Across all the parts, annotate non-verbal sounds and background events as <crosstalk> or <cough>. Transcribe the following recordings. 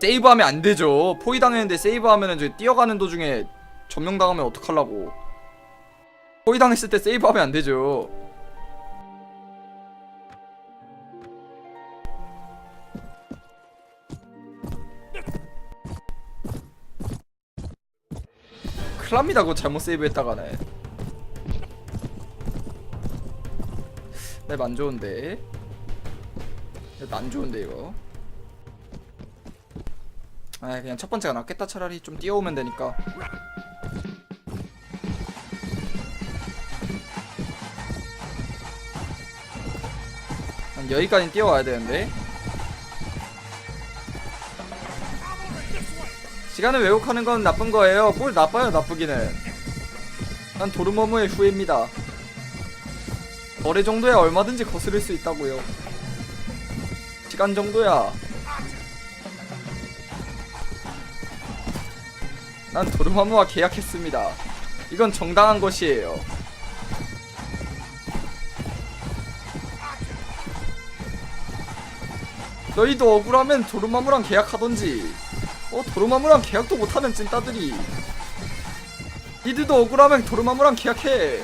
세이브하면 안 되죠. 포위 당했는데 세이브하면은 저 뛰어가는 도중에 점령 당하면 어떡하려고. 포위 당했을 때 세이브하면 안 되죠. 큰일 납니다 그거 잘못 세이브했다가는 맵 안 좋은데 맵 안 좋은데 이거 아 그냥 첫 번째가 낫겠다. 차라리 좀 뛰어오면 되니까. 한 여기까지 뛰어와야 되는데. 시간을 왜곡하는 건 나쁜 거예요. 뭘 나빠요 나쁘기는. 난 도르머무의 후예입니다. 거래 정도야 얼마든지 거스를 수 있다고요. 시간 정도야 난 도르마무와 계약했습니다. 이건 정당한 것이에요. 너희도 억울하면 도르마무랑 계약하던지. 어 도르마무랑 계약도 못하는 찐따들이. 니들도 억울하면 도르마무랑 계약해.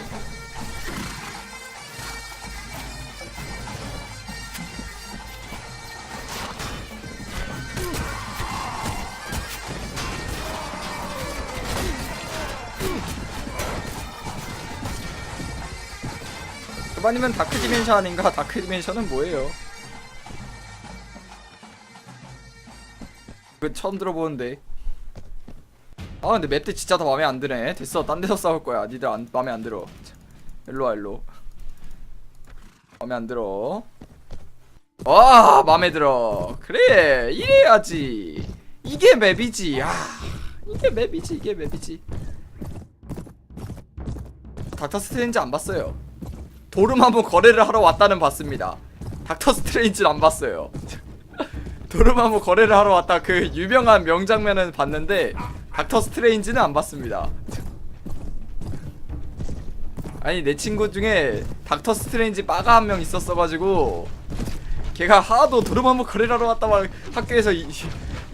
그반이면 다크 디멘션 아닌가? 다크 디멘션은 뭐예요? 그 처음 들어보는데. 아 근데 맵들 진짜 다 마음에 안 드네. 됐어, 딴 데서 싸울 거야. 니들 안 마음에 안 들어. 일로 와 일로. 마음에 안 들어. 와 마음에 들어. 그래 이래야지. 이게 맵이지. 아 이게 맵이지 이게 맵이지. 닥터 스트레인지 안 봤어요. 도르마무 거래를 하러 왔다는 봤습니다. 닥터 스트레인지는 안 봤어요. <laughs> 도르마무 거래를 하러 왔다 그 유명한 명장면은 봤는데 닥터 스트레인지는 안 봤습니다. 아니 내 친구 중에 닥터 스트레인지 빠가 한 명 있었어가지고 걔가 하도 도르마무 거래를 하러 왔다 막 학교에서 이,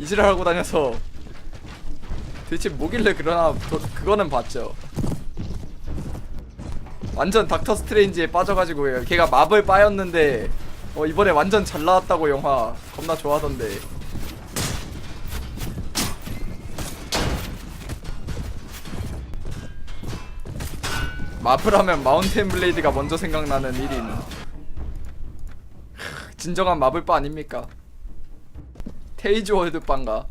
이지랄 하고 다녀서 대체 뭐길래 그러나 도, 그거는 봤죠. 완전 닥터 스트레인지에 빠져가지고 걔가 마블 빠였는데 어 이번에 완전 잘 나왔다고 영화 겁나 좋아하던데. 마블 하면 마운틴 블레이드가 먼저 생각나는 1인. 진정한 마블바 아닙니까? 테이즈 월드 바인가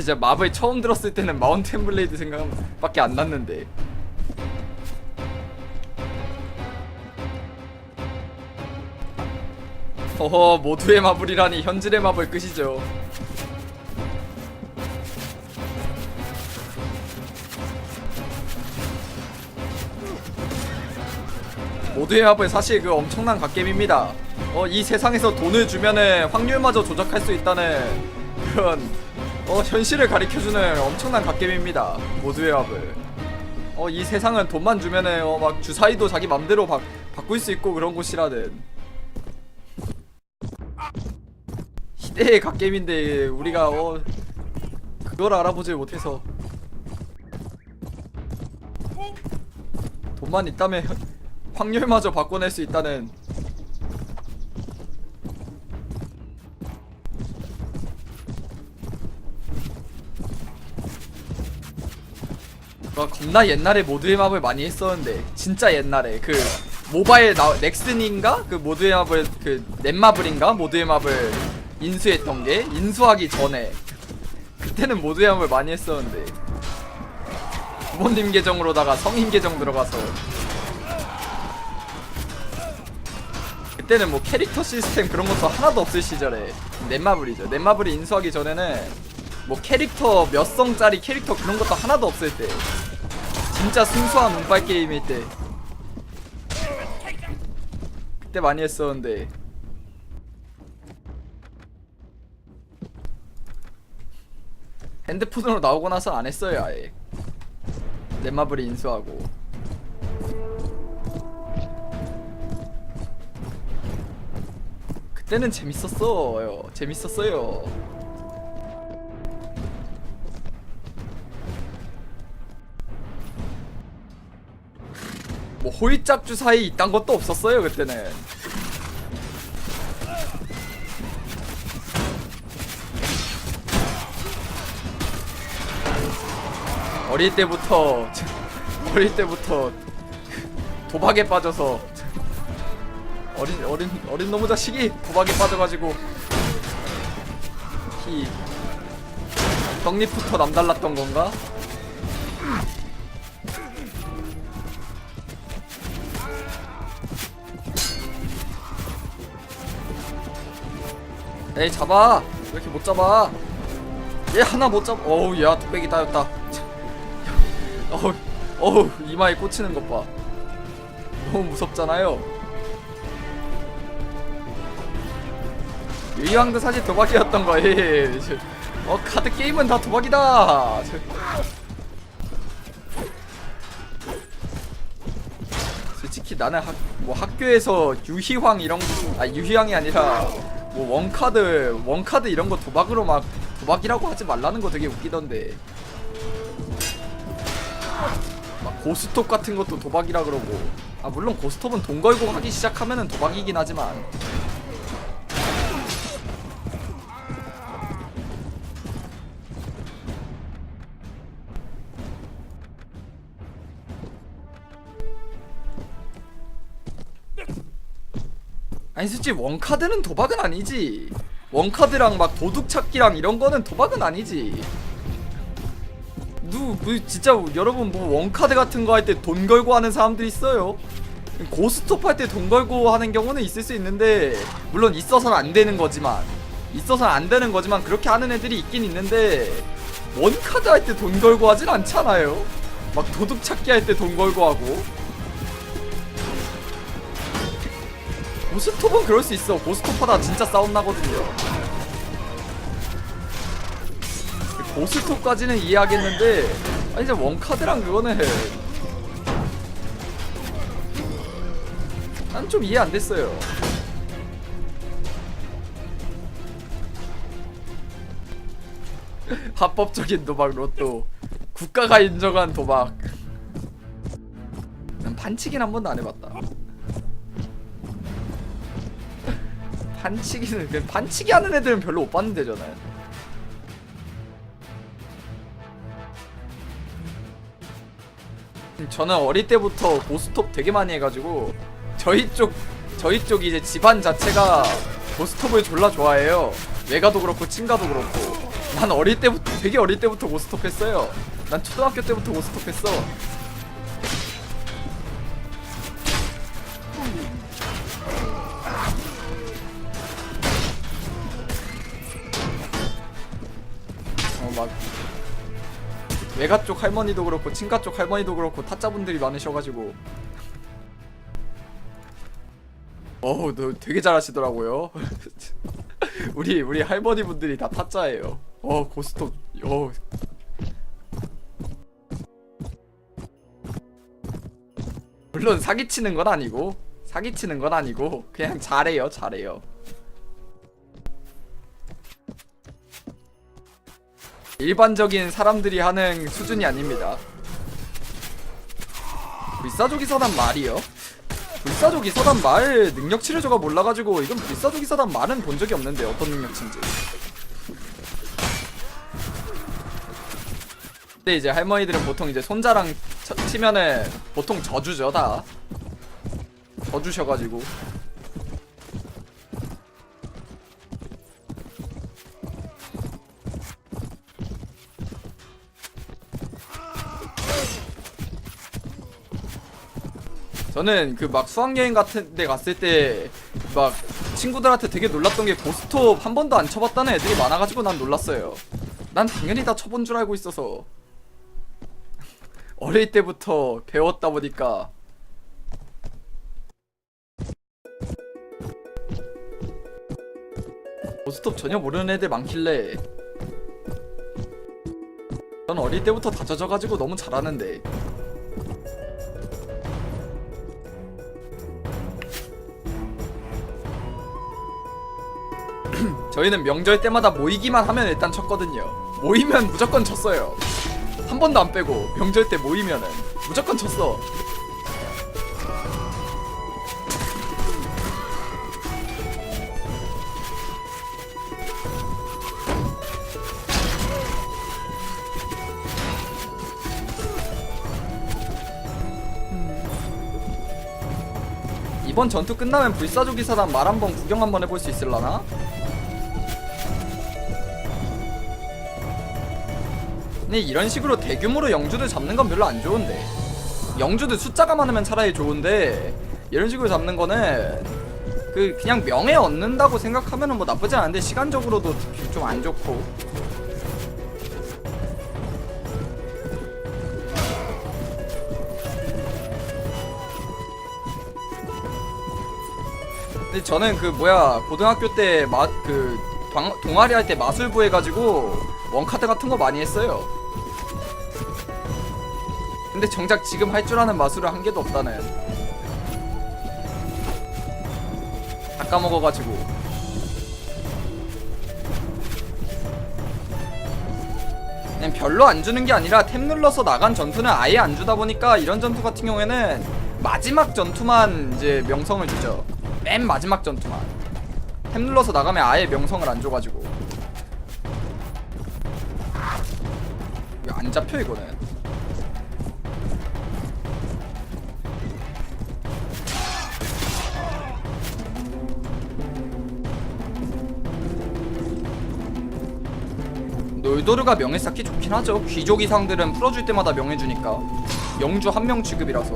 진짜 마블 처음 들었을 때는 마운틴 블레이드 생각밖에 안 났는데. 어허 모두의 마블이라니 현질의 마블 끝이죠. 모두의 마블 사실 그 엄청난 갓겜입니다. 어 이 세상에서 돈을 주면은 확률마저 조작할 수 있다는 그런 어 현실을 가리켜주는 엄청난 갓겜입니다. 모두의 마블 어이 세상은 돈만 주면은 어 막 주사위도 자기 맘대로 바, 바꿀 수 있고 그런 곳이라든. 시대의 갓겜인데 우리가 어 그걸 알아보지 못해서. 돈만 있다면 현- <laughs> 확률마저 바꿔낼 수 있다는 와 겁나 옛날에 모두의 맵을 많이 했었는데 진짜 옛날에 그 모바일 나 넥슨인가? 그 모두의 맵을 그 넷마블인가? 모두의 맵을 인수했던 게 인수하기 전에 그때는 모두의 맵을 많이 했었는데 부모님 계정으로다가 성인 계정 들어가서 그때는 뭐 캐릭터 시스템 그런 것도 하나도 없을 시절에 넷마블이죠. 넷마블이 인수하기 전에는 뭐 캐릭터 몇 성짜리 캐릭터 그런 것도 하나도 없을 때 진짜 순수한 운빨 게임일 때 그때 많이 했었는데 핸드폰으로 나오고 나서 안 했어요 아예 넷마블이 인수하고 그때는 재밌었어요. 재밌었어요. 뭐 호이짝주 사이 이딴 것도 없었어요 그때는. 어릴 때부터 <laughs> 어릴 때부터 도박에 빠져서 어린 어린 어린 놈의 자식이 도박에 빠져가지고 히 떡잎부터 남달랐던 건가? 에이 잡아. 왜 이렇게 못 잡아? 얘 하나 못잡 어우 야 뚝배기 따였다. <laughs> 어우 어우 이마에 꽂히는 것봐. 너무 무섭잖아요. 유희왕도 사실 도박이었던 거예요 <laughs> 어 카드 게임은 다 도박이다. <laughs> 솔직히 나는 학, 뭐 학교에서 유희왕 이런 아 유희왕이 아니라 뭐 원카드 원카드 이런 거 도박으로 막 도박이라고 하지 말라는 거 되게 웃기던데. 막 고스톱 같은 것도 도박이라 그러고. 아 물론 고스톱은 돈 걸고 하기 시작하면은 도박이긴 하지만 아니 솔직히 원카드는 도박은 아니지. 원카드랑 막 도둑 찾기랑 이런 거는 도박은 아니지. 누, 뭐 진짜 여러분 뭐 원카드 같은 거 할 때 돈 걸고 하는 사람들 있어요? 고스톱 할 때 돈 걸고 하는 경우는 있을 수 있는데 물론 있어서는 안 되는 거지만 있어서는 안 되는 거지만 그렇게 하는 애들이 있긴 있는데 원카드 할 때 돈 걸고 하진 않잖아요. 막 도둑 찾기 할 때 돈 걸고 하고 고스톱은 그럴 수 있어. 고스톱하다 진짜 싸움 나거든요. 고스톱까지는 이해하겠는데, 아니 이제 원카드랑 그거는 난 좀 이해 안 됐어요. <laughs> 합법적인 도박 로또, 국가가 인정한 도박. 난 반칙인 한 번도 안 해봤다. 반치기는 그냥 반치기 하는 애들은 별로 못 봤는데 저는. 저는 어릴 때부터 고스톱 되게 많이 해가지고 저희 쪽 저희 쪽 이제 집안 자체가 고스톱을 졸라 좋아해요. 외가도 그렇고 친가도 그렇고. 난 어릴 때부터 되게 어릴 때부터 고스톱 했어요. 난 초등학교 때부터 고스톱 했어 외가 쪽 할머니도 그렇고 친가 쪽 할머니도 그렇고 타짜분들이 많으셔가지고. 어우 너 되게 잘하시더라고요. <laughs> 우리 우리 할머니 분들이 다 타짜예요. 어 고스톱 어. 물론 사기치는 건 아니고 사기치는 건 아니고 그냥 잘해요 잘해요 일반적인 사람들이 하는 수준이 아닙니다. 불사조기 사단 말이요? 불사조기 사단 말 능력 치료저가 몰라가지고 이건 불사조기 사단 말은 본 적이 없는데 어떤 능력치인지. 근데 이제 할머니들은 보통 이제 손자랑 쳐, 치면은 보통 져주죠 다. 져주셔가지고. 저는 그 막 수학여행 같은 데 갔을 때 막 친구들한테 되게 놀랐던 게 고스톱 한 번도 안 쳐봤다는 애들이 많아가지고 난 놀랐어요. 난 당연히 다 쳐본 줄 알고 있어서. <laughs> 어릴 때부터 배웠다 보니까. 고스톱 전혀 모르는 애들 많길래. 전 어릴 때부터 다 젖어가지고 너무 잘하는데 <clears throat> 저희는 명절 때마다 모이기만 하면 일단 쳤거든요. 모이면 무조건 쳤어요. 한 번도 안 빼고 명절 때 모이면은 무조건 쳤어. 이번 전투 끝나면 불사조기 사단 말 한번 구경 한번 해볼 수 있을라나? 근데 이런 식으로 대규모로 영주들 잡는 건 별로 안 좋은데 영주들 숫자가 많으면 차라리 좋은데 이런 식으로 잡는 거는 그 그냥 명예 얻는다고 생각하면은 뭐 나쁘지 않은데 시간적으로도 좀 안 좋고 근데 저는 그 뭐야 고등학교 때 마 그 동아리 할 때 마술부 해가지고 원카드 같은 거 많이 했어요. 근데 정작 지금 할 줄 아는 마술은 한 개도 없다는. 다 까먹어가지고. 그냥 별로 안 주는 게 아니라 탭 눌러서 나간 전투는 아예 안 주다 보니까 이런 전투 같은 경우에는 마지막 전투만 이제 명성을 주죠. 맨 마지막 전투만. 탭 눌러서 나가면 아예 명성을 안 줘가지고. 왜안 잡혀 이거는? 놀도르가 명예 쌓기 좋긴 하죠. 귀족 이상들은 풀어줄 때마다 명예 주니까. 영주 한 명 취급이라서.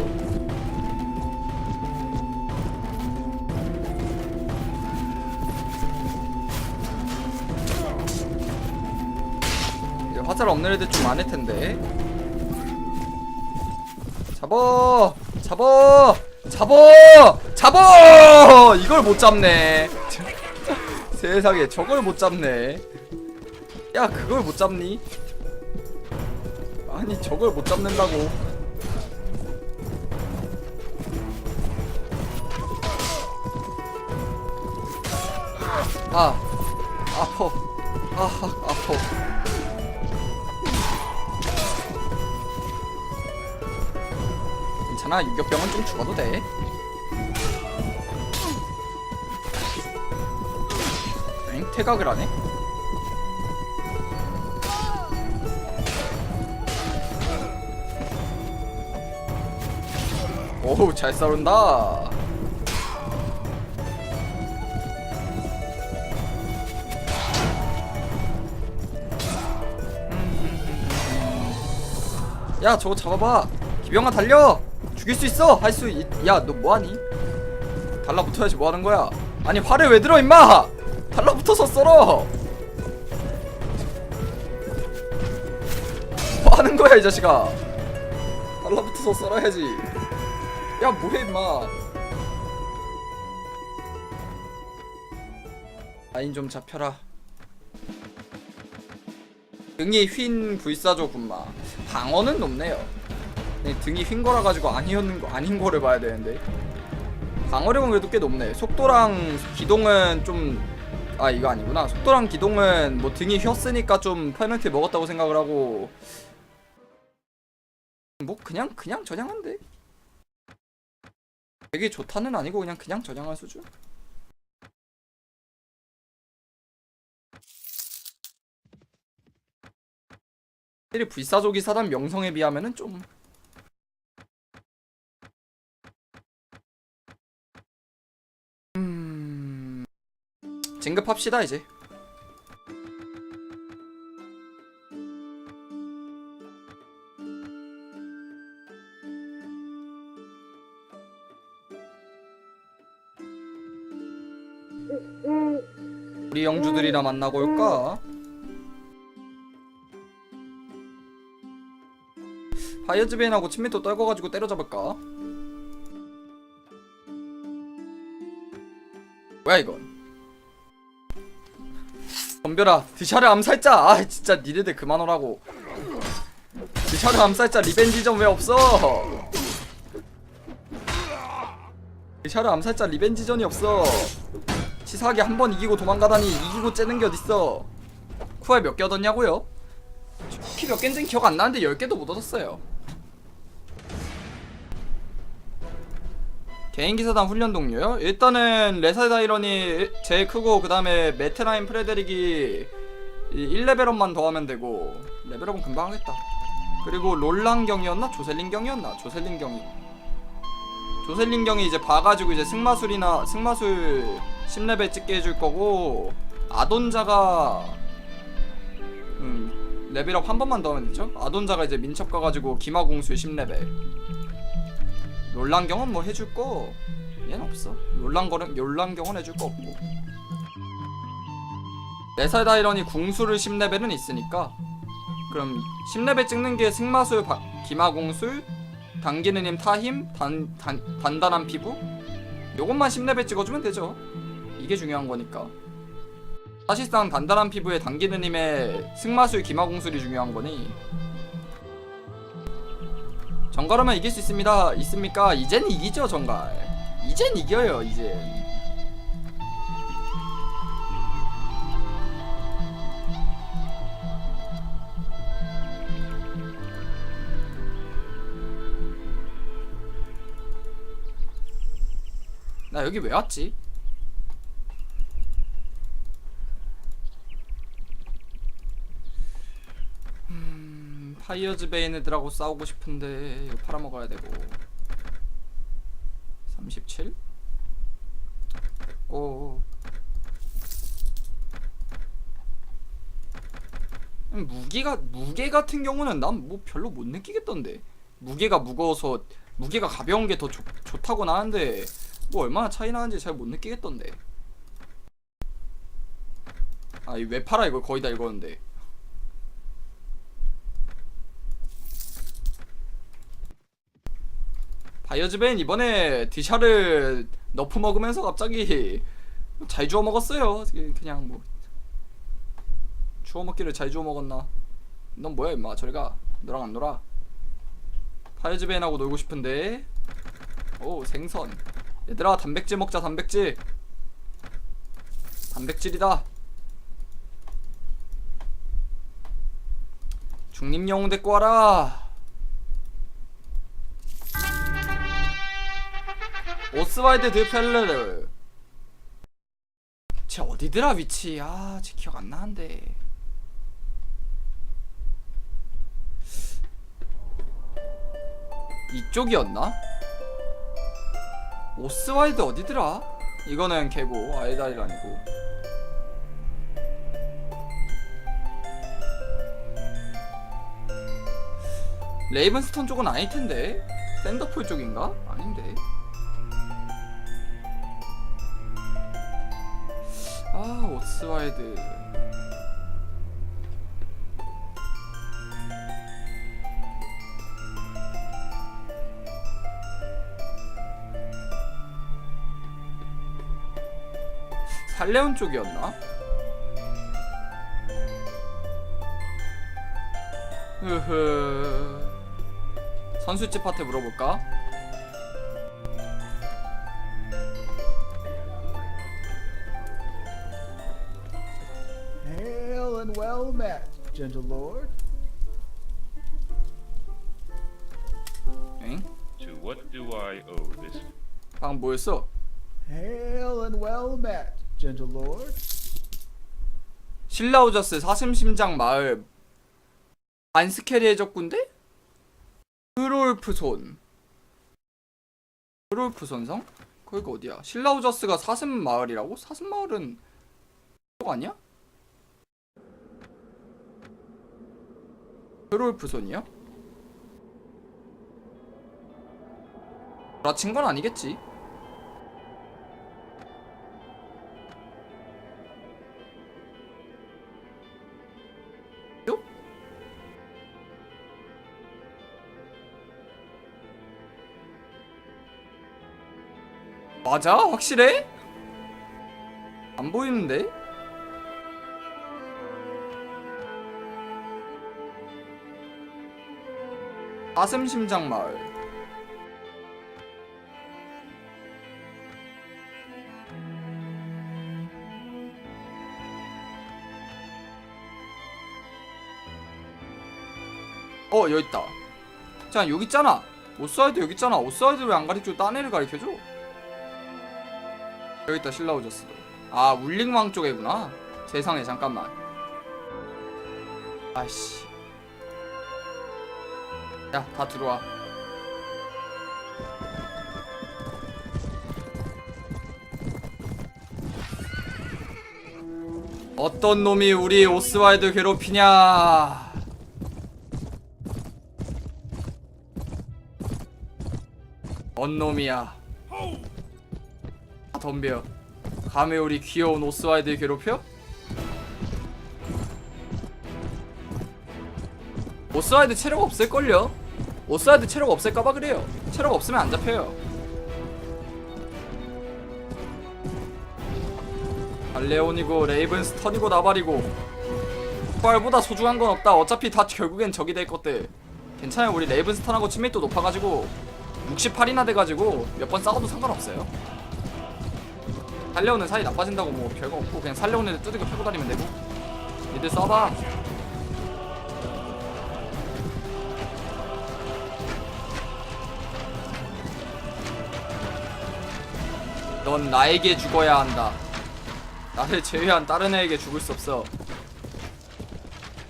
이제 화살 없는 애들 좀 많을 텐데. 잡어, 잡어, 잡어, 잡어. 이걸 못 잡네. <laughs> 세상에 저걸 못 잡네. 야 그걸 못 잡니? 아니 저걸 못 잡는다고 아 아퍼 아 아퍼 괜찮아 유격병은 좀 죽어도 돼 엥? 퇴각을 하네? 오우 잘 싸운다. 야 저거 잡아봐. 기병아 달려. 죽일 수 있어. 할 수 있... 야너 뭐하니? 달라붙어야지 뭐하는 거야? 아니 활을 왜 들어 임마? 달라붙어서 썰어. 뭐하는 거야 이 자식아? 달라붙어서 썰어야지 야 뭐해 임마. 라인 좀 잡혀라. 등이 휜 불사조 군마. 방어는 높네요. 근데 등이 휜 거라 가지고 아니었는 거 아닌 거를 봐야 되는데. 방어력은 그래도 꽤 높네. 속도랑 기동은 좀 아 이거 아니구나. 속도랑 기동은 뭐 등이 휘었으니까 좀 페널티 먹었다고 생각을 하고. 뭐 그냥 그냥 저장한데 되게 좋다는 아니고 그냥 그냥 저장할 수준? 확실히 불사조기 사단 명성에 비하면은 좀 음... 진급합시다 이제 우리 영주들이나 만나고 올까? 하이어즈벤하고 친밀도 떨궈가지고 때려잡을까? 뭐야 이건? 덤벼라. 드샤르 암살자. 아 진짜 니네들 그만 오라고. 드샤르 암살자 리벤지전 왜 없어? 드샤르 암살자 리벤지전이 없어 치사하게 한 번 이기고 도망가다니 이기고 째는 게 어딨어 쿠에 몇개 얻었냐고요? 피 몇 개인지는 기억 안 나는데 10개도 못 얻었어요 개인기사단 훈련 동료요? 일단은 레사다이런이 제일 크고 그 다음에 메테라인 프레데릭이 1레벨업만 더 하면 되고 레벨업은 금방 하겠다 그리고 롤랑경이었나? 조셀린경이었나? 조셀린경이 조셀린경이 이제 봐가지고 이제 승마술이나 승마술 10레벨 찍게 해줄 거고 아돈자가 음 레벨업 한 번만 더 하면 되죠? 아돈자가 이제 민첩 가가지고 기마공술 10레벨. 롤랑경은 뭐 해줄 거 얘는 없어. 롤랑거는 롤랑경은 해줄 거 없고. 레사다이런이 궁수를 10레벨은 있으니까. 그럼 10레벨 찍는 게 승마술 바, 기마공술 당기는 힘 타힘 단, 단, 단단한 피부? 요것만 10레벨 찍어주면 되죠 이게 중요한 거니까. 사실상 단단한 피부에 당기는 힘에 승마술 기마공술이 중요한 거니. 정갈하면 이길 수 있습니다. 있습니까? 이젠 이기죠 정갈. 이젠 이겨요 이젠. 나 여기 왜 왔지? 음, 파이어즈 베인 애들하고 싸우고 싶은데 이거 팔아먹어야 되고. 37? 오. 음, 무기가 무게 같은 경우는 난 뭐 별로 못 느끼겠던데. 무게가 무거워서 무게가 가벼운 게 더 좋다고 나는데 뭐 얼마나 차이 나는지 잘 못 느끼겠던데. 아이 왜 팔아? 이거 거의 다 읽었는데 바이어즈벤 이번에 디샤를 너프 먹으면서 갑자기 잘 주워 먹었어요. 그냥 뭐 주워 먹기를 잘 주워 먹었나? 넌 뭐야 임마? 저리가. 너랑 안 놀아? 바이어즈벤하고 놀고 싶은데. 오 생선. 얘들아 단백질 먹자 단백질. 단백질이다. 중립 영웅 데리고 와라 오스와이드 드 펠레르 쟤 어디더라 위치 아쟤 기억 안 나는데 이쪽이었나? 오스와이드 어디더라? 이거는 개고 아이다일 아니고 레이븐스톤 쪽은 아닐 텐데 샌더폴 쪽인가? 스와이드 살레온 쪽이었나? 으흐 선수집한테 물어볼까? Gentle lord. 엥? To what do I owe this? 방금 뭐였어? Hail and well met, gentle lord. 신라우저스 사슴심장 마을 안스케리의 적군데? 크롤프손 크롤프손성? 거기가 어디야? 신라우저스가 사슴 마을이라고? 사슴 마을은 쪽 아니야? 크롤프손이야? 라친 건 아니겠지? 요? 맞아? 확실해? 안 보이는데? 아슴심장 마을. 어 여기 있다. 자 여기 있잖아. 오사이드 여기 있잖아. 오사이드 왜 안 가리켜 딴 애를 가리켜줘? 여기 있다 신라우저스도 아 울링왕 쪽에구나. 세상에 잠깐만. 아씨. 야 다 들어와 어떤 놈이 우리 오스와이드 괴롭히냐 언 놈이야 아, 덤벼 감히 우리 귀여운 오스와이드 괴롭혀? 오스와이드 체력 없을걸요? 오스와이드 체력 없을까봐 그래요. 체력 없으면 안 잡혀요. 알레온이고 레이븐스턴이고 나발이고. 부활보다 소중한 건 없다. 어차피 다 결국엔 적이 될 것들. 괜찮아요. 우리 레이븐스턴하고 친밀도 높아가지고 68이나 돼가지고 몇 번 싸워도 상관없어요. 살려오는 사이 나빠진다고 뭐 별거 없고 그냥 살려오는 애들 두들겨 패고 다니면 되고. 니들 써봐 넌 나에게 죽어야 한다. 나를 제외한 다른 애에게 죽을 수 없어.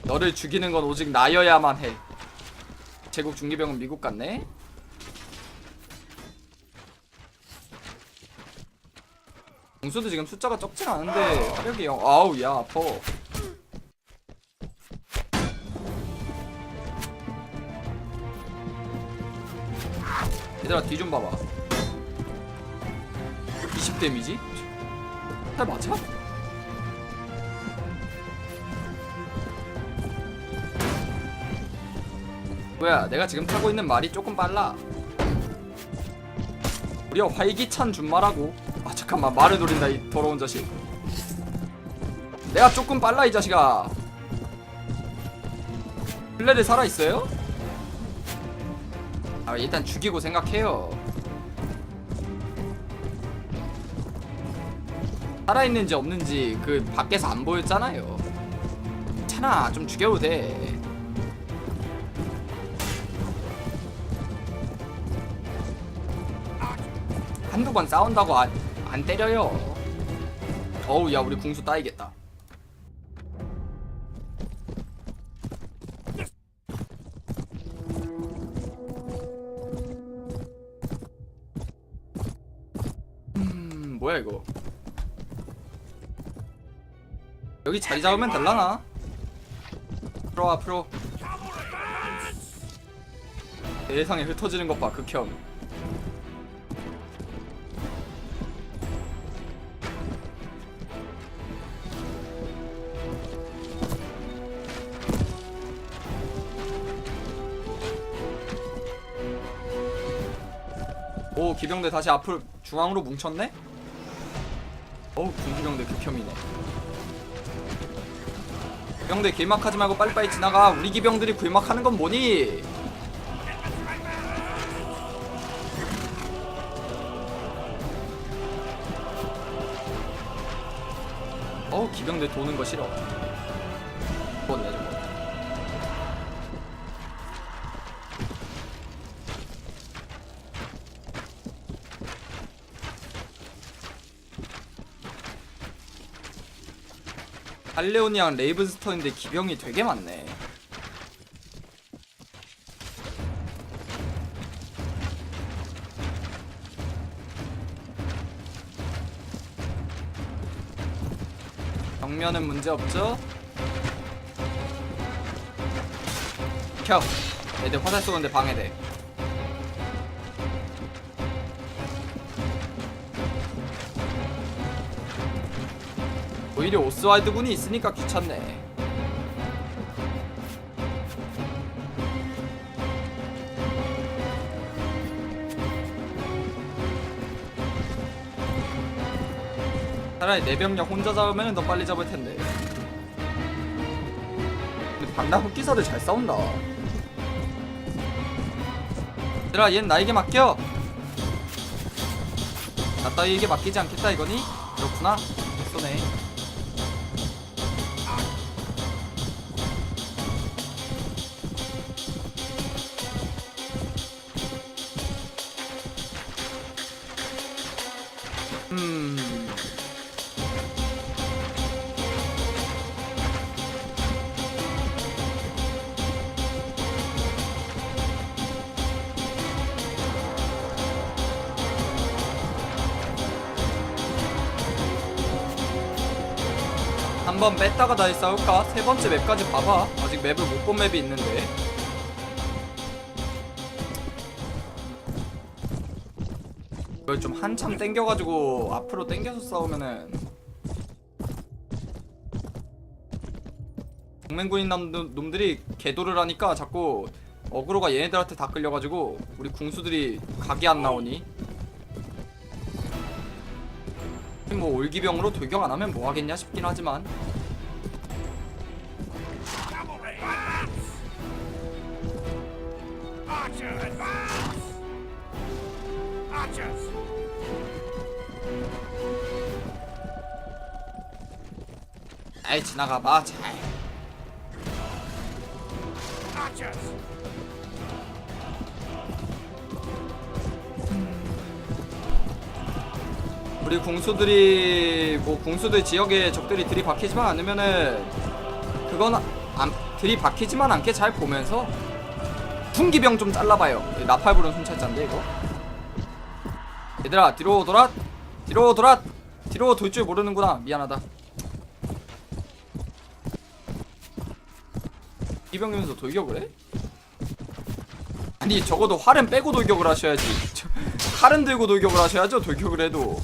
너를 죽이는 건 오직 나여야만 해. 제국 중기병은 미국 같네? 공수도 지금 숫자가 적진 않은데 화력이 영 아우 야 아파. 얘들아 뒤 좀 봐봐 20 데미지? 잘 맞아? 뭐야 내가 지금 타고 있는 말이 조금 빨라 우리가 활기찬 준마라고 아 잠깐만 말을 노린다 이 더러운 자식 내가 조금 빨라 이 자식아 플레드 살아있어요? 아 일단 죽이고 생각해요 살아있는지 없는지 그 밖에서 안 보였잖아요. 괜찮아 좀 죽여도 돼. 한두 번 싸운다고 안, 안 때려요. 어우 야 우리 궁수 따이겠다. 음 뭐야 이거 여기 자리 잡으면 될라나? 프로 앞으로 세상에 흩어지는 것봐 극혐 오 기병대 다시 앞으로 중앙으로 뭉쳤네? 어우 군기병대 극혐이네 기 병대 길막하지 말고 빨리빨리 지나가 우리 기병들이 굴막하는 건 뭐니? 어우 기병대 도는 거 싫어 할레오니랑 레이븐스턴인데 기병이 되게 많네. 정면은 문제 없죠? 켜. 애들 화살 쏘는데 방해돼. 오히려 오스와이드 군이 있으니까 귀찮네. 차라리 내 병력 혼자 잡으면 더 빨리 잡을 텐데. 근데 반나 흑기사들 잘 싸운다. 얘들아, 얜 나에게 맡겨. 나 따위에게 맡기지 않겠다 이거니? 그렇구나. 번 뺐다가 다시 싸울까? 세 번째 맵까지 봐봐. 아직 맵을 못 본 맵이 있는데. 이걸 좀 한참 땡겨가지고 앞으로 땡겨서 싸우면은 동맹군인 놈- 놈들이 개도를 하니까 자꾸 어그로가 얘네들한테 다 끌려가지고 우리 궁수들이 각이 안 나오니 뭐 올기병으로 돌격 안 하면 뭐 하겠냐 싶긴 하지만 아이 지나가봐 잘. 우리 궁수들이 뭐 궁수들 지역에 적들이 들이박히지만 않으면은 그건 안 들이박히지만 않게 잘 보면서 풍기병 좀 잘라봐요. 이 나팔부른 순찰자인데 이거. 얘들아 뒤로 돌아. 뒤로 돌아. 뒤로 돌 줄 모르는구나. 미안하다. 이병이면서 돌격을 해? 아니 적어도 활은 빼고 돌격을 하셔야지. 저, <laughs> 칼은 들고 돌격을 하셔야죠 돌격을 해도.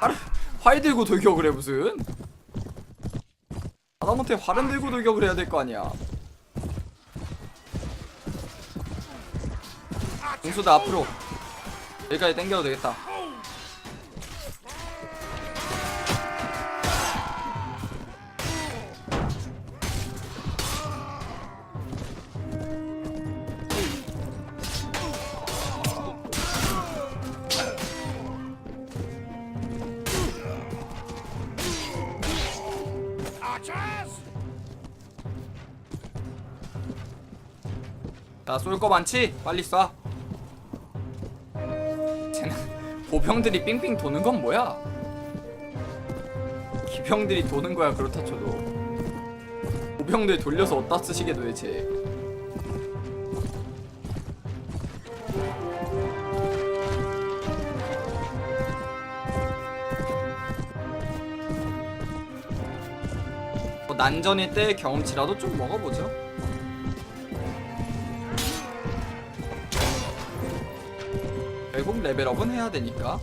활, 활 들고 돌격을 해 무슨? 하다못해 활은 들고 돌격을 해야 될 거 아니야 공수다 앞으로 여기까지 당겨도 되겠다 자, 쏠거 많지? 빨리 쏴. 쟤는 보병들이 삥삥 도는 건 뭐야? 기병들이 도는 거야 그렇다 쳐도. 보병들 돌려서 어디다 쓰시게 도대체. 뭐 난전일 때 경험치라도 좀 먹어보죠. 결국 레벨업은 해야 되니까.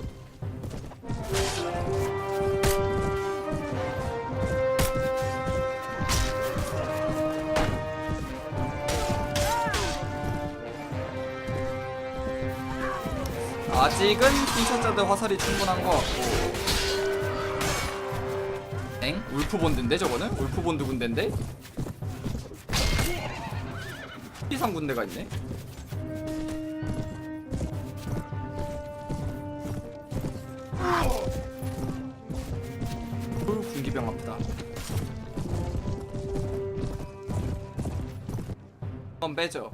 아직은 핀샷자들 화살이 충분한 것 같고. 엥? 울프본드인데 저거는? 울프본드 군대인데? 피상 군대가 있네. 한번 빼죠.